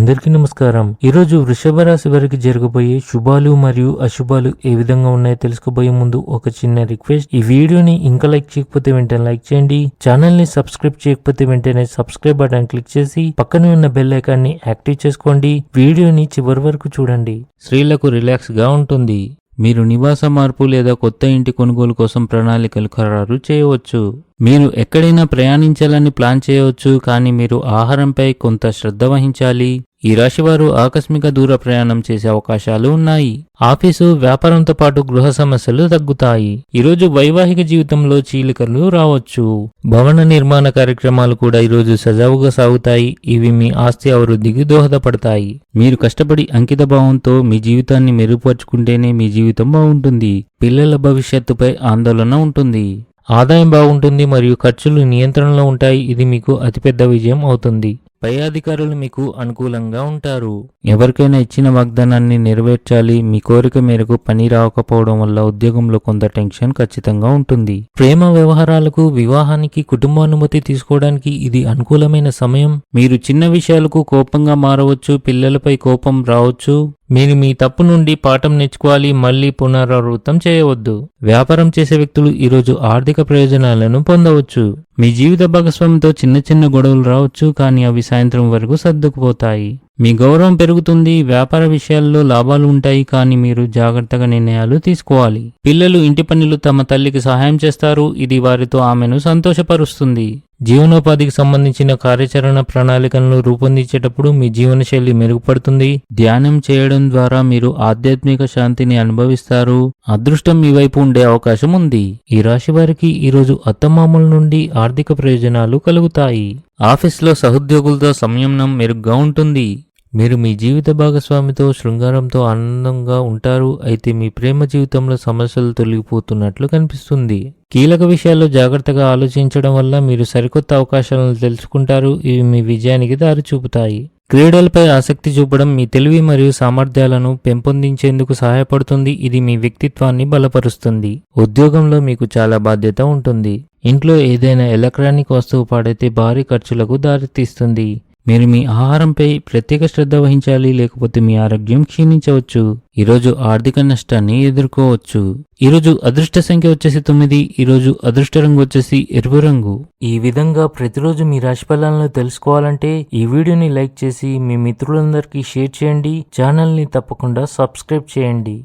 అందరికీ నమస్కారం. ఈరోజు వృషభ రాశి వారికి జరగబోయే శుభాలు మరియు అశుభాలు ఏ విధంగా ఉన్నాయో తెలుసుకోబోయే ముందు ఒక చిన్న రిక్వెస్ట్. ఈ వీడియోని ఇంకా లైక్ చేయకపోతే వెంటనే లైక్ చేయండి. ఛానల్ని సబ్స్క్రైబ్ చేయకపోతే వెంటనే సబ్స్క్రైబ్ బటన్ క్లిక్ చేసి పక్కనే ఉన్న బెల్ ఐకాన్ని యాక్టివ్ చేసుకోండి. వీడియోని చివరి వరకు చూడండి. స్త్రీలకు రిలాక్స్గా ఉంటుంది. మీరు నివాస మార్పు లేదా కొత్త ఇంటి కొనుగోలు కోసం ప్రణాళికలు ఖరారు చేయవచ్చు. మీరు ఎక్కడైనా ప్రయాణించాలని ప్లాన్ చేయవచ్చు కానీ మీరు ఆహారంపై కొంత శ్రద్ధ వహించాలి. ఈ రాశివారు ఆకస్మిక దూర ప్రయాణం చేసే అవకాశాలు ఉన్నాయి. ఆఫీసు వ్యాపారంతో పాటు గృహ సమస్యలు తగ్గుతాయి. ఈరోజు వైవాహిక జీవితంలో చీలికలు రావచ్చు. భవన నిర్మాణ కార్యక్రమాలు కూడా ఈరోజు సజావుగా సాగుతాయి. ఇవి మీ ఆస్తి అభివృద్ధికి దోహదపడతాయి. మీరు కష్టపడి అంకిత భావంతో మీ జీవితాన్ని మెరుగుపరుచుకుంటేనే మీ జీవితం బాగుంటుంది. పిల్లల భవిష్యత్తుపై ఆందోళన ఉంటుంది. ఆదాయం బాగుంటుంది మరియు ఖర్చులు నియంత్రణలో ఉంటాయి. ఇది మీకు అతిపెద్ద విజయం అవుతుంది. పై అధికారులు మీకు అనుకూలంగా ఉంటారు. ఎవరికైనా ఇచ్చిన వాగ్దానాన్ని నెరవేర్చాలి మీ కోరిక మేరకు పని రాకపోవడం వల్ల ఉద్యోగంలో కొంత టెన్షన్ ఖచ్చితంగా ఉంటుంది. ప్రేమ వ్యవహారాలకు వివాహానికి కుటుంబానుమతి తీసుకోవడానికి ఇది అనుకూలమైన సమయం. మీరు చిన్న విషయాలకు కోపంగా మారవచ్చు పిల్లలపై కోపం రావచ్చు. మీరు మీ తప్పు నుండి పాఠం నేర్చుకోవాలి మళ్ళీ పునరావృతం చేయవద్దు. వ్యాపారం చేసే వ్యక్తులు ఈరోజు ఆర్థిక ప్రయోజనాలను పొందవచ్చు. మీ జీవిత భాగస్వామితో చిన్న చిన్న గొడవలు రావచ్చు కానీ అవి సాయంత్రం వరకు సర్దుకుపోతాయి. మీ గౌరవం పెరుగుతుంది వ్యాపార విషయాల్లో లాభాలు ఉంటాయి కానీ మీరు జాగ్రత్తగా నిర్ణయాలు తీసుకోవాలి. పిల్లలు ఇంటి పనులు తమ తల్లికి సహాయం చేస్తారు ఇది వారితో ఆమెను సంతోషపరుస్తుంది. జీవనోపాధికి సంబంధించిన కార్యాచరణ ప్రణాళికలను రూపొందించేటప్పుడు మీ జీవనశైలి మెరుగుపడుతుంది. ధ్యానం చేయడం ద్వారా మీరు ఆధ్యాత్మిక శాంతిని అనుభవిస్తారు. అదృష్టం మీ వైపు ఉండే అవకాశం ఉంది. ఈ రాశి వారికి ఈరోజు అత్తమామల నుండి ఆర్థిక ప్రయోజనాలు కలుగుతాయి. ఆఫీస్లో సహోద్యోగులతో సంయమనం మెరుగ్గా ఉంటుంది. మీరు మీ జీవిత భాగస్వామితో శృంగారంతో ఆనందంగా ఉంటారు అయితే మీ ప్రేమ జీవితంలో సమస్యలు తొలగిపోతున్నట్లు కనిపిస్తుంది. కీలక విషయాల్లో జాగ్రత్తగా ఆలోచించడం వల్ల మీరు సరికొత్త అవకాశాలను తెలుసుకుంటారు ఇవి మీ విజయానికి దారి చూపుతాయి. క్రీడలపై ఆసక్తి చూపడం మీ తెలివి మరియు సామర్థ్యాలను పెంపొందించేందుకు సహాయపడుతుంది ఇది మీ వ్యక్తిత్వాన్ని బలపరుస్తుంది. ఉద్యోగంలో మీకు చాలా బాధ్యత ఉంటుంది. ఇంట్లో ఏదైనా ఎలక్ట్రానిక్ వస్తువు పాడైతే భారీ ఖర్చులకు దారితీస్తుంది. మీరు మీ ఆహారంపై ప్రత్యేక శ్రద్ధ వహించాలి లేకపోతే మీ ఆరోగ్యం క్షీణించవచ్చు. ఈరోజు ఆర్థిక నష్టాన్ని ఎదుర్కోవచ్చు. ఈరోజు అదృష్ట సంఖ్య వచ్చేసి తొమ్మిది ఈరోజు అదృష్ట రంగు వచ్చేసి ఎరుపు రంగు. ఈ విధంగా ప్రతిరోజు మీ రాశి ఫలాలను తెలుసుకోవాలంటే ఈ వీడియోని లైక్ చేసి మీ మిత్రులందరికీ షేర్ చేయండి ఛానల్ని తప్పకుండా సబ్స్క్రైబ్ చేయండి.